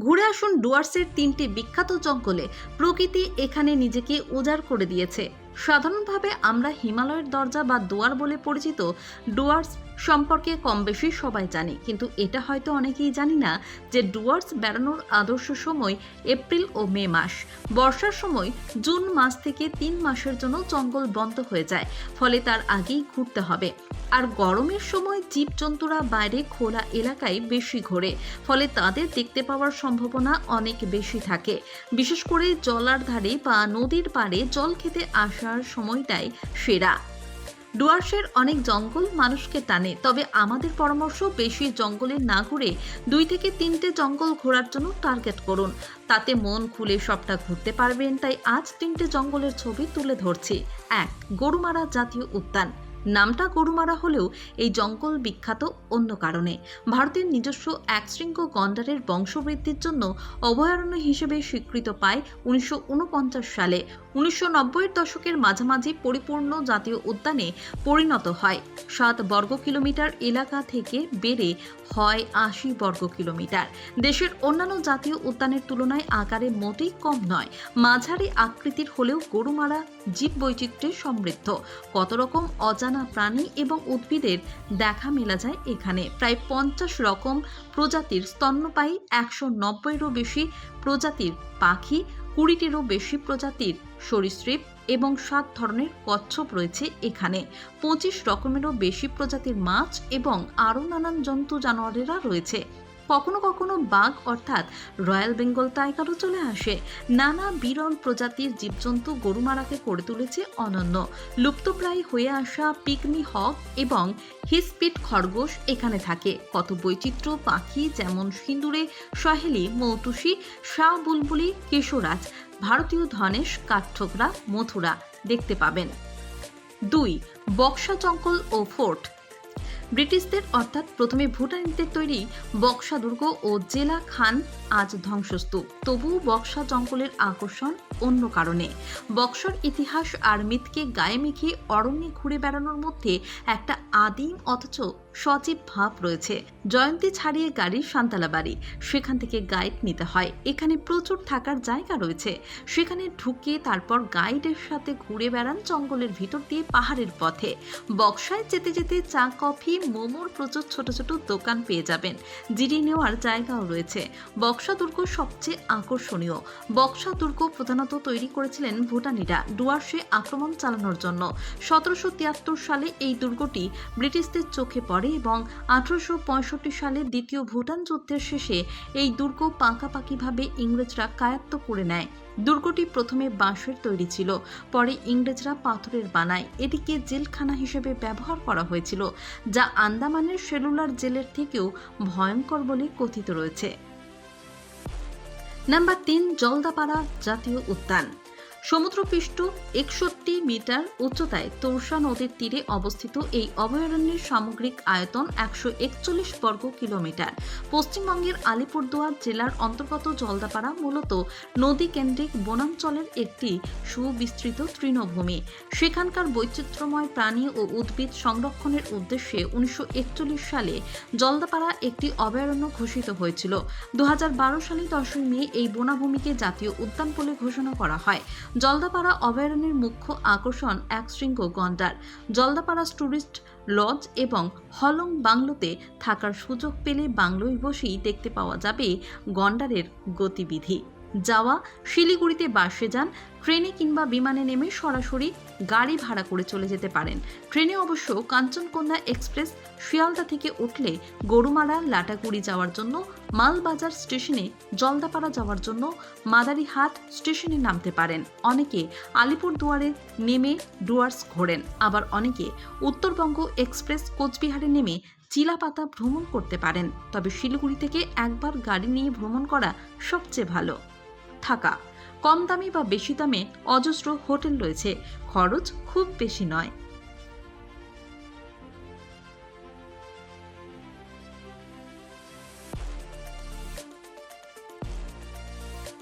ঘুরে আসুন ডুয়ার্সের তিনটি বিখ্যাত জঙ্গলে। প্রকৃতি এখানে নিজেকে উজাড় করে দিয়েছে। সাধারণভাবে আমরা হিমালয়ের দরজা বা দুয়ার বলে পরিচিত ডুয়ার্স সম্পর্কে কম বেশি সবাই জানি। কিন্তু এটা হয়তো অনেকেই জানি না যে ডুয়ার্স বেড়ানোর আদর্শ সময় এপ্রিল ও মে মাস। বর্ষার সময় জুন মাস থেকে তিন মাসের জন্য জঙ্গল বন্ধ হয়ে যায়। ফলে তার আগেই ঘুরতে হবে। আর গরমের সময় জীবজন্তুরা বাইরে খোলা এলাকায় বেশি ঘোরে, ফলে তাদের দেখতে পাওয়ার সম্ভাবনা অনেক বেশি থাকে। বিশেষ করে জলার ধারে বা নদীর পাড়ে জল খেতে আসার সময়টাই সেরা। ডুয়ার্সের অনেক জঙ্গল মানুষকে টানে, তবে আমাদের পরামর্শ বেশি জঙ্গলে না ঘুরে দুই থেকে তিনটে জঙ্গল ঘোরার জন্য টার্গেট করুন। তাতে মন খুলে সবটা ঘুরতে পারবেন, তাই আজ তিনটে জঙ্গলের ছবি তুলে ধরছি। এক, গরুমারা জাতীয় উদ্যান। নামটা গরুমারা হলেও এই জঙ্গল বিখ্যাত অন্য কারণে। ভারতের নিজস্ব এক একশৃঙ্গ গন্ডারের বংশবৃদ্ধির জন্য অভয়ারণ্য হিসেবে স্বীকৃত পায় উনিশশো উনপঞ্চাশ সালে। উনিশশো দশকের মাঝামাঝি পরিপূর্ণ জাতীয় উদ্যানে পরিণত হয়। সাত বর্গ কিলোমিটার এলাকা থেকে বেড়ে হয় আশি বর্গ কিলোমিটার। দেশের অন্যান্য জাতীয় উদ্যানের তুলনায় আকারে মোটেই কম নয়। মাঝারি আকৃতির হলেও গরুমারা জীববৈচিত্র্যে সমৃদ্ধ। কত রকম অজানা প্রাণী এবং উদ্ভিদের দেখা মেলা যায় এখানে। প্রায় পঞ্চাশ রকম প্রজাতির স্তন্যপায়ী একশো নব্বইয়েরও বেশি প্রজাতির পাখি, কুড়িটিরও বেশি প্রজাতির সরীসৃপ এবং সাত ধরনের কচ্ছপ রয়েছে এখানে। পঁচিশ রকমেরও বেশি প্রজাতির মাছ এবং আরও নানান জন্তু জানোয়ারেরা রয়েছে। কখনো কখনো বাঘ অর্থাৎ রয়্যাল বেঙ্গল টাইগারও চলে আসে। নানা বিরল প্রজাতির জীবজন্তু গরুমারাকে করে তুলেছে অনন্য। লুপ্তপ্রায় হয়ে আসা পিকনি হক এবং হিসপিট খরগোশ এখানে থাকে। কত বৈচিত্র্য পাখি যেমন সিঁদুরে সহেলি মৌটুসি শাহ বুলবুলি, কেশরাজ, ভারতীয় ধনেশ, কাঠঠোকরা, মথুরা। দেখতে পাবেন। দুই, বক্সা জঙ্গল ও ফোর্ট। ব্রিটিশদের, অর্থাৎ প্রথমে ভুটানিদের তৈরি বক্সা দুর্গ ও জেলা খান আজ ধ্বংসস্তূপ। তবুও বক্সা জঙ্গলের আকর্ষণ অন্য কারণে। বক্সর ইতিহাস আর মিথকে গায়ে মেখে অরণ্যে ঘুরে বেড়ানোর মধ্যে একটা আদিম অথচ সজীব ভাব রয়েছে। জয়ন্তী ছাড়িয়ে গাড়ি সান্তালা বাড়ি সেখান থেকে গাইড নিতে হয়। এখানে প্রচুর থাকার জায়গা রয়েছে। সেখানে ঢুকে তারপর গাইডের সাথে ঘুরে বেড়ান জঙ্গলের ভিতর দিয়ে পাহাড়ের পথে। বক্সায় যেতে যেতে চা, কফি মোমোর প্রচুর ছোট ছোট দোকান পেয়ে যাবেন। জিডি নেওয়ার জায়গাও রয়েছে। বক্সা দুর্গ সবচেয়ে আকর্ষণীয়। বক্সা দুর্গ প্রধানত তৈরি করেছিলেন ভুটানিরা ডুয়ার্সে আক্রমণ চালানোর জন্য। সতেরোশো তিয়াত্তর সালে এই দুর্গটি ব্রিটিশদের চোখে পড়ে এবং আঠারোশো পঁয়ষট্টি সালে দ্বিতীয় ভুটান যুদ্ধের শেষে এই দুর্গ পাকাপাকিভাবে ইংরেজরা কায়াত্ত করে নেয়। দুর্গটি প্রথমে বাঁশের তৈরি ছিল, পরে ইংরেজরা পাথরের বানায়। এটিকে জেলখানা হিসেবে ব্যবহার করা হয়েছিল, যা আন্দামানের সেলুলার জেলের থেকেও ভয়ঙ্কর বলে কথিত রয়েছে। নাম্বার তিন, জলদাপাড়া জাতীয় উদ্যান। সমুদ্রপৃষ্ঠ একষট্টি মিটার উচ্চতায় তোরসা নদীর তীরে অবস্থিত এই অভয়ারণ্যের সামগ্রিক আয়তন একশো একচল্লিশ বর্গ কিলোমিটার। পশ্চিমবঙ্গের আলিপুরদুয়ার জেলার অন্তর্গত জলদাপাড়া মূলত নদী কেন্দ্রিক বনাঞ্চলের একটি সুবিস্তৃত তৃণভূমি। সেখানকার বৈচিত্র্যময় প্রাণী ও উদ্ভিদ সংরক্ষণের উদ্দেশ্যে উনিশশো একচল্লিশ সালে জলদাপাড়া একটি অভয়ারণ্য ঘোষিত হয়েছিল। দু সালে দশই মে এই বনাভূমিকে জাতীয় উদ্যান বলে ঘোষণা করা হয়। জলদাপাড়া অভয়ারণ্যের মুখ্য আকর্ষণ এক শৃঙ্গ গন্ডার। জলদাপাড়া টুরিস্ট লজ এবং হলং বাংলোতে থাকার সুযোগ পেলে বাংলোয় বসেই দেখতে পাওয়া যাবে গন্ডারের গতিবিধি। যাওয়া, শিলিগুড়িতে বাসে যান, ট্রেনে কিংবা বিমানে নেমে সরাসরি গাড়ি ভাড়া করে চলে যেতে পারেন। ট্রেনে অবশ্য কাঞ্চনকন্যা এক্সপ্রেস শিয়ালদা থেকে উঠলে গরুমারা, লাটাগুড়ি যাওয়ার জন্য, মালবাজার স্টেশনে, জলদাপাড়া যাওয়ার জন্য মাদারিহাট স্টেশনে নামতে পারেন। অনেকে আলিপুর দুয়ারে নেমে ডুয়ার্স ঘোরেন, আবার অনেকে উত্তরবঙ্গ এক্সপ্রেস কোচবিহারে নেমে চিলাপাতা ভ্রমণ করতে পারেন। তবে শিলিগুড়ি থেকে একবার গাড়ি নিয়ে ভ্রমণ করা সবচেয়ে ভালো। থাকা। কম দামি বা বেশি দামে অজস্র হোটেল রয়েছে। খরচ খুব বেশি নয়।